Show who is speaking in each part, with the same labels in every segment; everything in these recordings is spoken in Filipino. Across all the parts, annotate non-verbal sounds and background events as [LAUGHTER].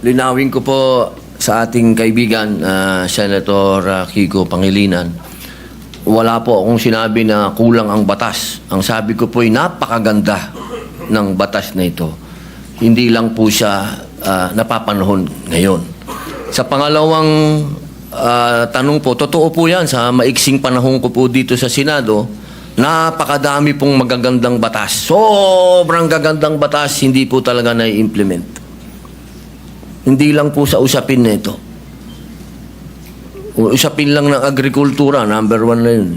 Speaker 1: linawin ko po sa ating kaibigan, ah, Senator ah, Kiko Pangilinan, wala po akong sinabi na kulang ang batas. Ang sabi ko po ay napakaganda ng batas na ito. Hindi lang po siya ah, napapanahon ngayon. Sa pangalawang ah, tanong po, totoo po yan sa maiksing panahon ko po dito sa Senado, napakadami pong magagandang batas. Sobrang gagandang batas, hindi po talaga na-implement. Hindi lang po sa usapin na ito. Usapin lang ng agrikultura, number one na yun.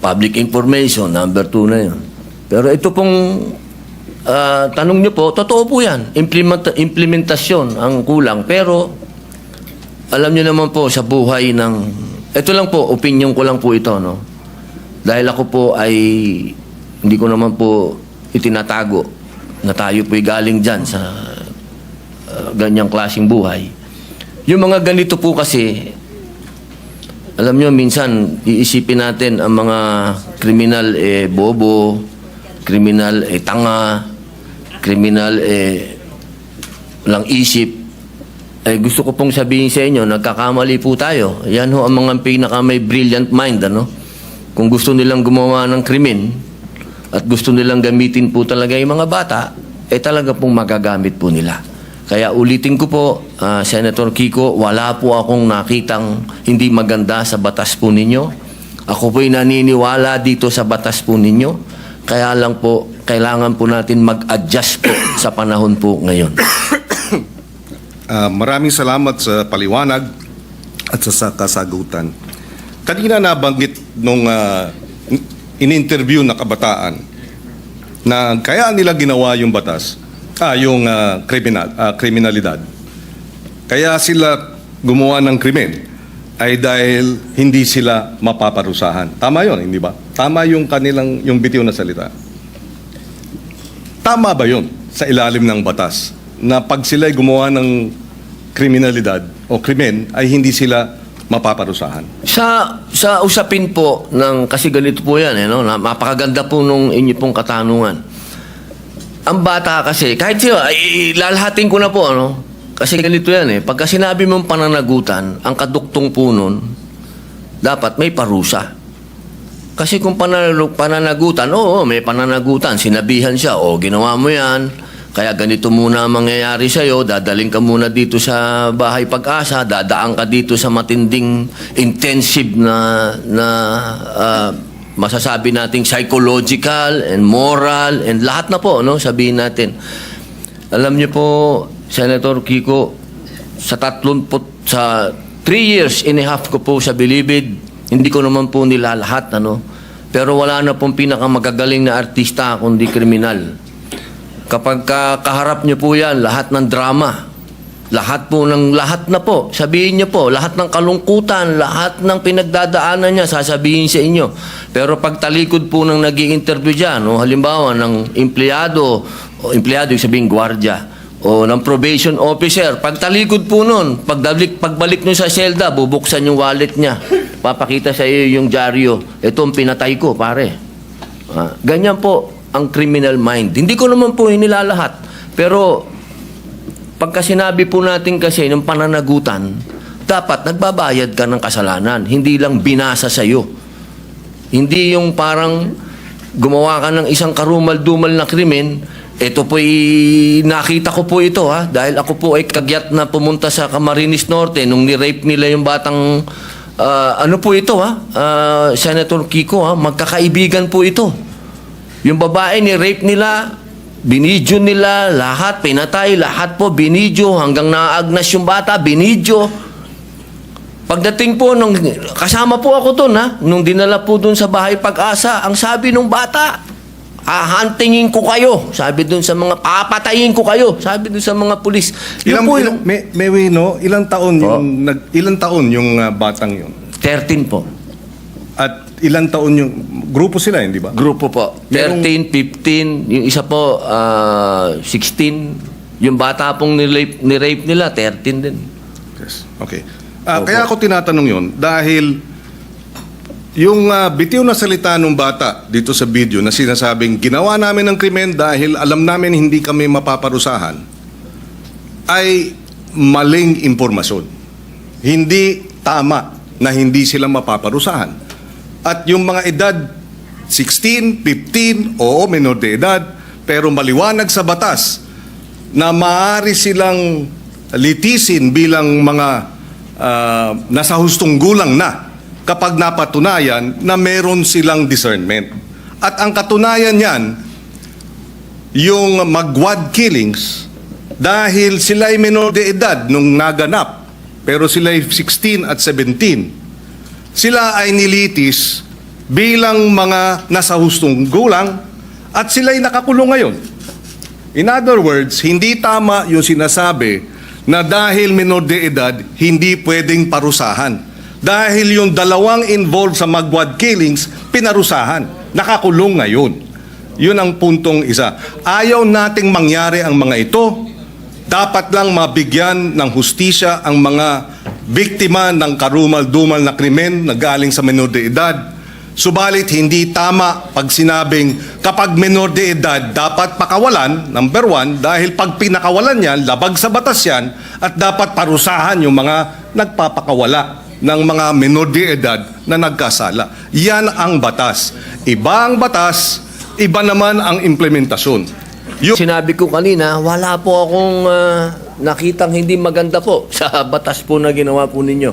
Speaker 1: Public information, number two na yun. Pero ito pong ah, tanong niyo po, totoo po yan. Implement, implementasyon ang kulang. Pero alam niyo naman po sa buhay ng... Ito lang po, opinion ko lang po ito. No? Dahil ako po ay hindi ko naman po itinatago na tayo po'y galing dyan sa uh, ganyang klaseng buhay. Yung mga ganito po kasi, alam nyo, minsan iisipin natin ang mga kriminal eh bobo, kriminal eh tanga, kriminal eh walang isip. Eh, gusto ko pong sabihin sa inyo, nagkakamali po tayo. Yan ho ang mga pinaka may brilliant mind, ano? Kung gusto nilang gumawa ng krimen at gusto nilang gamitin po talaga yung mga bata, eh talaga pong magagamit po nila. Kaya ulitin ko po, ah, Senator Kiko, wala po akong nakitang hindi maganda sa batas po ninyo. Ako po'y naniniwala dito sa batas po ninyo. Kaya lang po, kailangan po natin mag-adjust po [COUGHS] sa panahon po ngayon. [COUGHS]
Speaker 2: Ah, maraming salamat sa paliwanag at sa, sa kasagutan. Kanina nabanggit nung in- in-interview na kabataan na kaya nila ginawa yung batas, ah, yung ah, kriminal, ah, kriminalidad. Kaya sila gumawa ng krimen ay dahil hindi sila mapaparusahan. Tama yon, hindi ba? Tama yung kanilang, yung bitiw na salita. Tama ba yun sa ilalim ng batas na pag sila'y gumawa ng kriminalidad o krimen ay hindi sila mapaparusahan?
Speaker 1: Sa sa usapin po ng kasi ganito po 'yan eh no, napakaganda po nung inyo pong katanungan. Ang bata kasi kahit siya ay lalahatin ko na po ano. Kasi ganito 'yan eh. Pagka sinabi mong pananagutan, ang kaduktong po nun dapat may parusa. Kasi kung pananalu- pananagutan, oo, may pananagutan. Sinabihan siya, o ginawa mo yan, kaya ganito muna ang mangyayari sa'yo, dadaling ka muna dito sa bahay pag-asa, dadaan ka dito sa matinding intensive na, na ah, masasabi nating psychological and moral and lahat na po, no, sabihin natin. Alam niyo po, Senator Kiko, sa tatlong po, sa three years and a half ko po sa Bilibid, hindi ko naman po nila lahat, ano. Pero wala na pong pinakamagagaling na artista kundi kriminal. Kapag ka, kaharap niyo po yan, lahat ng drama, lahat po ng lahat na po, sabihin niyo po, lahat ng kalungkutan, lahat ng pinagdadaanan niya, sasabihin sa inyo. Pero pag talikod po ng nag interview dyan, o halimbawa ng empleyado, o empleyado, yung sabihin gwardya, o ng probation officer, pag talikod po nun, pagdalik, pagbalik nyo sa selda, bubuksan yung wallet niya. Papakita sa iyo yung dyaryo. Ito pinatay ko, pare. Ah, ganyan po ang criminal mind. Hindi ko naman po inilalahat. Pero pagka sinabi po natin kasi ng pananagutan, dapat nagbabayad ka ng kasalanan. Hindi lang binasa sa iyo. Hindi yung parang gumawa ka ng isang karumal-dumal na krimen, ito po nakita ko po ito ha, dahil ako po ay kagyat na pumunta sa Camarines Norte nung ni-rape nila yung batang, ah, ano po ito ha, Ah, Senator Kiko ha, magkakaibigan po ito. Yung babae ni-rape nila, binidyo nila, lahat, pinatay, lahat po, binidyo, hanggang naagnas yung bata, binidyo. Pagdating po, nung, kasama po ako doon ha, nung dinala po doon sa bahay pag-asa, ang sabi nung bata, hahantingin ko kayo. Sabi doon sa mga, papatayin ko kayo. Sabi doon sa mga pulis.
Speaker 2: Ilang,
Speaker 1: po
Speaker 2: ilang, may, may wino, ilang taon yung nag, ilang taon yung ah, batang yun?
Speaker 1: 13 po.
Speaker 2: At ilang taon yung grupo sila, hindi ba?
Speaker 1: Grupo po.
Speaker 2: Merong-
Speaker 1: 13, 15, yung isa po, ah, 16. Yung bata pong nirape, nirape nila, 13 din.
Speaker 2: Yes. Okay. Ah, kaya ako tinatanong yun dahil yung ah, bitiw na salita ng bata dito sa video na sinasabing ginawa namin ng krimen dahil alam namin hindi kami mapaparusahan. ay maling impormasyon. Hindi tama na hindi sila mapaparusahan. At yung mga edad 16, 15, oo, menor de edad, pero maliwanag sa batas na maaari silang litisin bilang mga ah, nasa hustong gulang na kapag napatunayan na meron silang discernment. At ang katunayan niyan, yung magwad killings, dahil sila ay menor de edad nung naganap, pero sila ay 16 at 17, sila ay nilitis bilang mga nasa hustong gulang at sila ay nakakulong ngayon. In other words, hindi tama yung sinasabi na dahil menor de edad, hindi pwedeng parusahan. Dahil yung dalawang involved sa magwad killings, pinarusahan. Nakakulong ngayon. Yun ang puntong isa. Ayaw nating mangyari ang mga ito. Dapat lang mabigyan ng hustisya ang mga biktima ng karumal-dumal na krimen na galing sa menor de edad. Subalit hindi tama pag sinabing kapag menor de edad dapat pakawalan, number one, dahil pag pinakawalan yan, labag sa batas yan, at dapat parusahan yung mga nagpapakawala ng mga menor de edad na nagkasala. Yan ang batas. Iba ang batas, iba naman ang implementasyon. Yung
Speaker 1: Sinabi ko kanina, wala po akong ah, nakitang hindi maganda po [LAUGHS] sa batas po na ginawa po ninyo.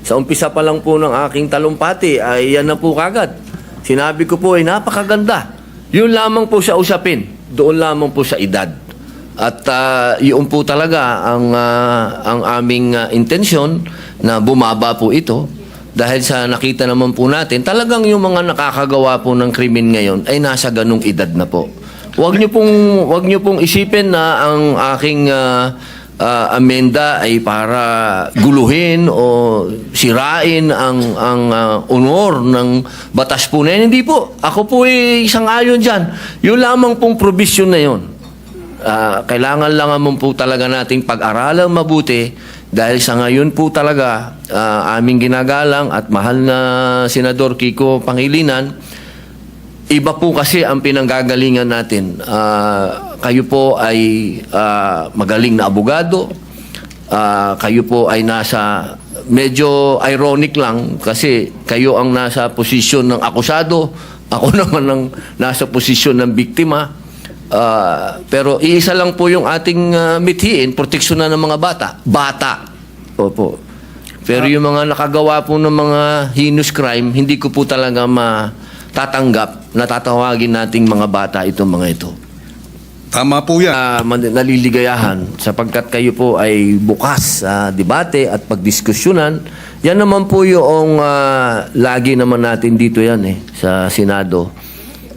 Speaker 1: Sa umpisa pa lang po ng aking talumpati, ay yan na po kagad. Sinabi ko po ay napakaganda. Yun lamang po sa usapin. Doon lamang po sa edad. At ah, yun po talaga ang, ah, ang aming ah, intensyon na bumaba po ito. Dahil sa nakita naman po natin, talagang yung mga nakakagawa po ng krimen ngayon ay nasa ganung edad na po. Huwag niyo pong huwag niyo pong isipin na ang aking ah, ah, amenda ay para guluhin o sirain ang ang ah, honor ng batas po na yan. Hindi po. Ako po ay isang ayon diyan. Yung lamang pong provision na yon. Ah, kailangan lang naman po talaga nating pag-aralan mabuti dahil sa ngayon po talaga ah, aming ginagalang at mahal na Senador Kiko Pangilinan, iba po kasi ang pinanggagalingan natin. Ah, kayo po ay ah, magaling na abogado. Ah, kayo po ay nasa medyo ironic lang kasi kayo ang nasa posisyon ng akusado, [LAUGHS] ako naman ang nasa posisyon ng biktima. Ah, pero iisa lang po yung ating ah, mithiin, proteksyon na ng mga bata. Bata. Opo. Pero yung mga nakagawa po ng mga heinous crime, hindi ko po talaga matatanggap na tatawagin nating mga bata itong mga ito.
Speaker 2: Tama po yan.
Speaker 1: Man- naliligayahan sapagkat kayo po ay bukas sa debate at pagdiskusyonan. Yan naman po yung ah, lagi naman natin dito yan eh, sa Senado.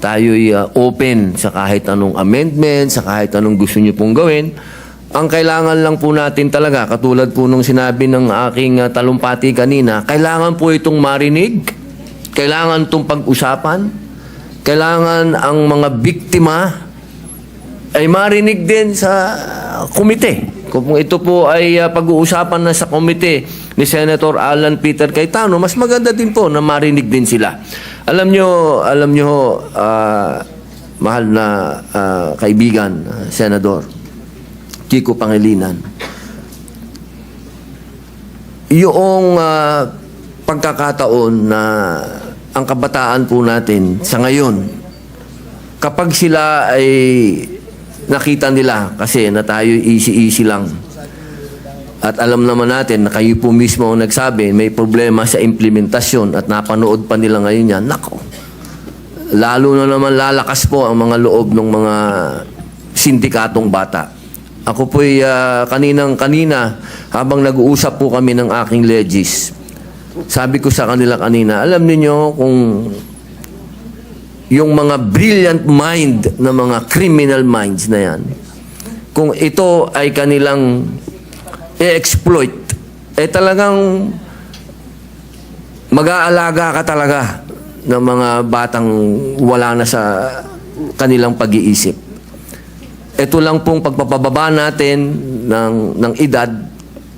Speaker 1: Tayo'y ah, open sa kahit anong amendment, sa kahit anong gusto nyo pong gawin. Ang kailangan lang po natin talaga, katulad po nung sinabi ng aking ah, talumpati kanina, kailangan po itong marinig, kailangan itong pag-usapan, kailangan ang mga biktima ay marinig din sa komite. Kung ito po ay ah, pag-uusapan na sa komite ni Senator Alan Peter Cayetano, mas maganda din po na marinig din sila. Alam nyo, alam nyo, ah, mahal na ah, kaibigan, ah, Senador Kiko Pangilinan, yung ah, pagkakataon na ang kabataan po natin sa ngayon, kapag sila ay nakita nila kasi na tayo easy-easy lang. At alam naman natin na kayo po mismo ang nagsabi may problema sa implementasyon at napanood pa nila ngayon yan. Nako, lalo na naman lalakas po ang mga loob ng mga sindikatong bata. Ako po'y ah, kaninang-kanina habang nag-uusap po kami ng aking legis. Sabi ko sa kanila kanina, alam niyo kung yung mga brilliant mind na mga criminal minds na yan, kung ito ay kanilang i-exploit, eh talagang mag-aalaga ka talaga ng mga batang wala na sa kanilang pag-iisip. Ito lang pong pagpapababa natin ng, ng edad,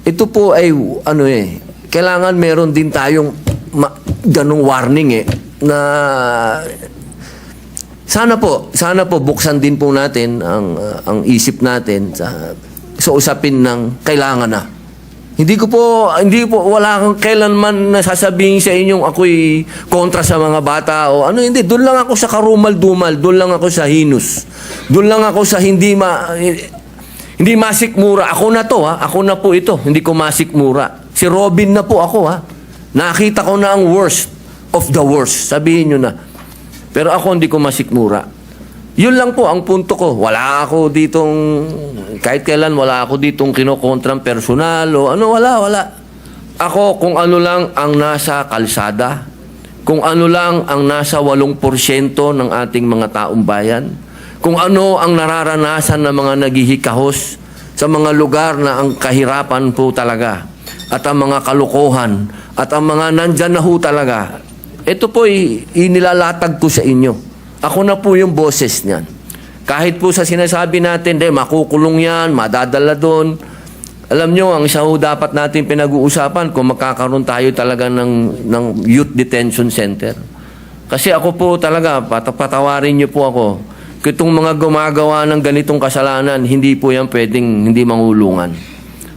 Speaker 1: ito po ay ano eh, kailangan meron din tayong ma- ganong warning eh, na sana po, sana po buksan din po natin ang uh, ang isip natin sa sa usapin ng kailangan na. Hindi ko po, hindi po, wala akong kailanman nasasabihin sa inyong ako'y kontra sa mga bata o ano, hindi. Doon lang ako sa karumal-dumal, doon lang ako sa hinus. Doon lang ako sa hindi ma, hindi masikmura. Ako na to ha, ako na po ito, hindi ko masikmura. Si Robin na po ako ha. Nakita ko na ang worst of the worst. Sabihin nyo na. Pero ako hindi ko masikmura. Yun lang po ang punto ko. Wala ako ditong, kahit kailan wala ako ditong kinokontrang personal o ano, wala, wala. Ako kung ano lang ang nasa kalsada, kung ano lang ang nasa 8% ng ating mga taong bayan, kung ano ang nararanasan ng mga naghihikahos sa mga lugar na ang kahirapan po talaga at ang mga kalukuhan at ang mga nandyan na ho talaga. Ito po inilalatag ko sa inyo. Ako na po yung boses niyan. Kahit po sa sinasabi natin, de, makukulong yan, madadala doon. Alam nyo, ang isa dapat natin pinag-uusapan kung magkakaroon tayo talaga ng, ng youth detention center. Kasi ako po talaga, pat- patawarin niyo po ako. Itong mga gumagawa ng ganitong kasalanan, hindi po yan pwedeng hindi mangulungan.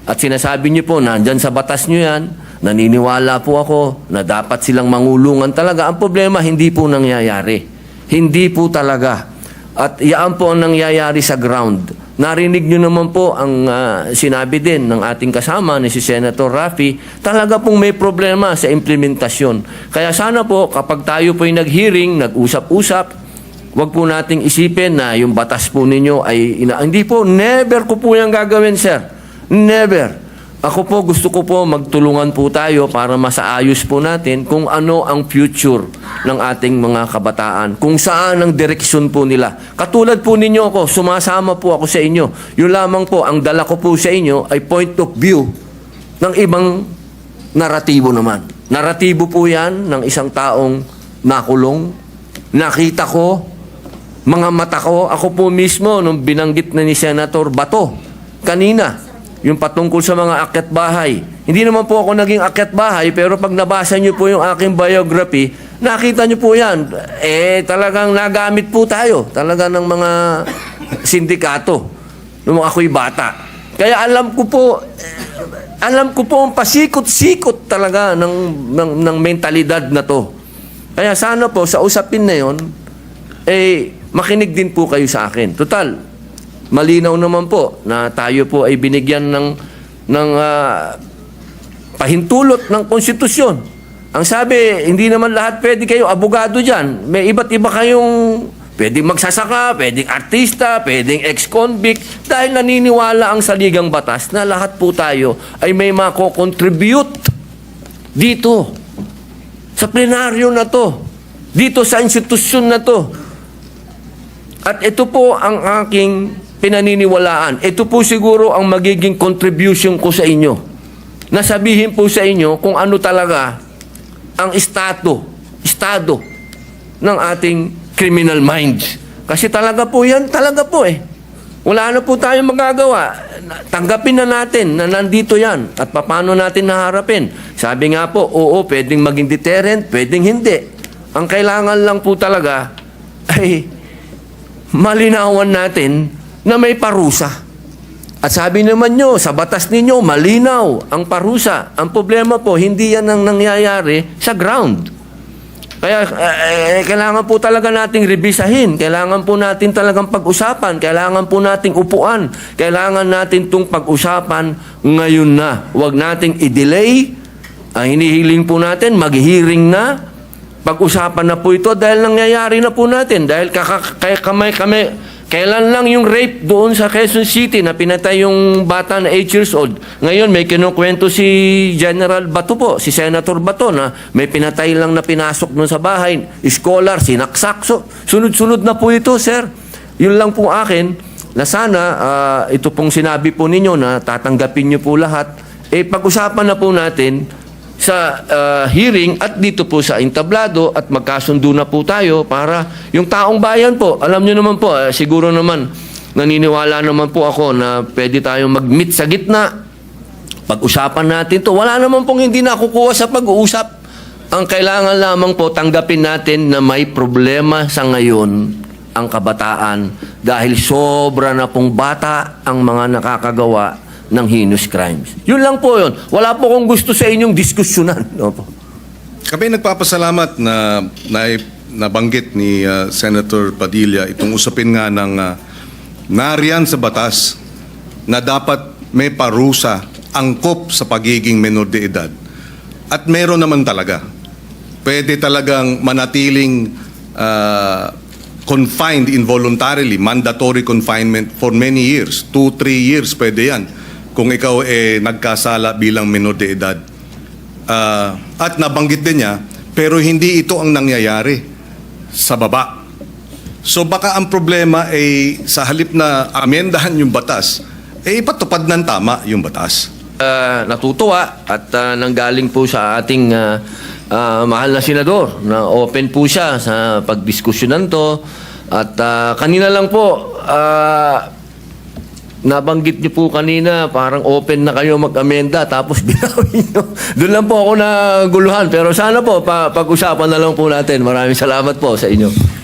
Speaker 1: At sinasabi niyo po, nandyan sa batas niyo yan, naniniwala po ako na dapat silang mangulungan talaga. Ang problema, hindi po nangyayari. Hindi po talaga. At yaan po ang nangyayari sa ground. Narinig nyo naman po ang ah, sinabi din ng ating kasama ni si Senator Rafi, talaga pong may problema sa implementasyon. Kaya sana po kapag tayo po'y nag-hearing, nag-usap-usap, Huwag po nating isipin na yung batas po ninyo ay ina- hindi po never ko po yan gagawin sir. Never. Ako po gusto ko po magtulungan po tayo para masaayos po natin kung ano ang future ng ating mga kabataan. Kung saan ang direksyon po nila. Katulad po ninyo ako, sumasama po ako sa inyo. Yun lamang po, ang dala ko po sa inyo ay point of view ng ibang naratibo naman. Naratibo po yan ng isang taong nakulong. Nakita ko, mga mata ko, ako po mismo, nung binanggit na ni Senator Bato, kanina, yung patungkol sa mga akyat bahay. Hindi naman po ako naging akyat bahay, pero pag nabasa niyo po yung aking biography, nakita niyo po yan. Eh, talagang nagamit po tayo, talaga ng mga sindikato, nung ako'y bata. Kaya alam ko po, eh, alam ko po ang pasikot-sikot talaga ng, ng, ng mentalidad na to. Kaya sana po, sa usapin na yon, eh, makinig din po kayo sa akin. Total, malinaw naman po na tayo po ay binigyan ng, ng ah, pahintulot ng konstitusyon. Ang sabi, hindi naman lahat pwede kayo abogado dyan. May iba't iba kayong pwedeng magsasaka, pwedeng artista, pwedeng ex-convict. Dahil naniniwala ang saligang batas na lahat po tayo ay may mako-contribute dito sa plenaryo na to, dito sa institusyon na to. At ito po ang aking pinaniniwalaan. Ito po siguro ang magiging contribution ko sa inyo. Nasabihin po sa inyo kung ano talaga ang estado, estado ng ating criminal minds. Kasi talaga po yan, talaga po eh. Wala na po tayong magagawa. Tanggapin na natin na nandito yan at paano natin naharapin. Sabi nga po, oo, pwedeng maging deterrent, pwedeng hindi. Ang kailangan lang po talaga ay malinawan natin na may parusa. At sabi naman nyo, sa batas ninyo, malinaw ang parusa. Ang problema po, hindi yan ang nangyayari sa ground. Kaya eh, eh, kailangan po talaga nating revisahin. Kailangan po natin talagang pag-usapan. Kailangan po nating upuan. Kailangan natin itong pag-usapan ngayon na. Huwag nating i-delay. Ang hinihiling po natin, mag-hearing na. Pag-usapan na po ito dahil nangyayari na po natin. Dahil kaka- kaya kamay kami, kailan lang yung rape doon sa Quezon City na pinatay yung bata na 8 years old. Ngayon may kinukwento si General Bato po, si Senator Bato na may pinatay lang na pinasok doon sa bahay. Scholar, sinaksak. So, sunod-sunod na po ito, sir. Yun lang po akin na sana ah, ito pong sinabi po ninyo na tatanggapin niyo po lahat. Eh pag-usapan na po natin sa uh, hearing at dito po sa entablado at magkasundo na po tayo para yung taong bayan po, alam nyo naman po, eh, siguro naman naniniwala naman po ako na pwede tayong mag-meet sa gitna. Pag-usapan natin to. Wala naman pong hindi nakukuha sa pag-uusap. Ang kailangan lamang po tanggapin natin na may problema sa ngayon ang kabataan dahil sobra na pong bata ang mga nakakagawa ng heinous crimes. Yun lang po yun. Wala po kong gusto sa inyong diskusyonan. [LAUGHS] Opo.
Speaker 2: Kami nagpapasalamat na, na nabanggit ni uh, Senator Padilla itong usapin nga ng uh, nariyan sa batas na dapat may parusa angkop sa pagiging menor de edad. At meron naman talaga. Pwede talagang manatiling uh, confined involuntarily, mandatory confinement for many years. Two, three years pwede yan. Kung ikaw eh nagkasala bilang menor de edad. Ah, at nabanggit din niya, pero hindi ito ang nangyayari sa baba. So baka ang problema ay sa halip na amendahan yung batas, eh ipatupad ng tama yung batas.
Speaker 1: uh, natutuwa at uh, nanggaling po sa ating uh, uh, mahal na senador na open po siya sa pagdiskusyonan to at uh, kanina lang po uh, nabanggit niyo po kanina parang open na kayo mag-amenda tapos [LAUGHS] binawi niyo. Doon lang po ako naguluhan pero sana po pa- pag-usapan na lang po natin. Maraming salamat po sa inyo.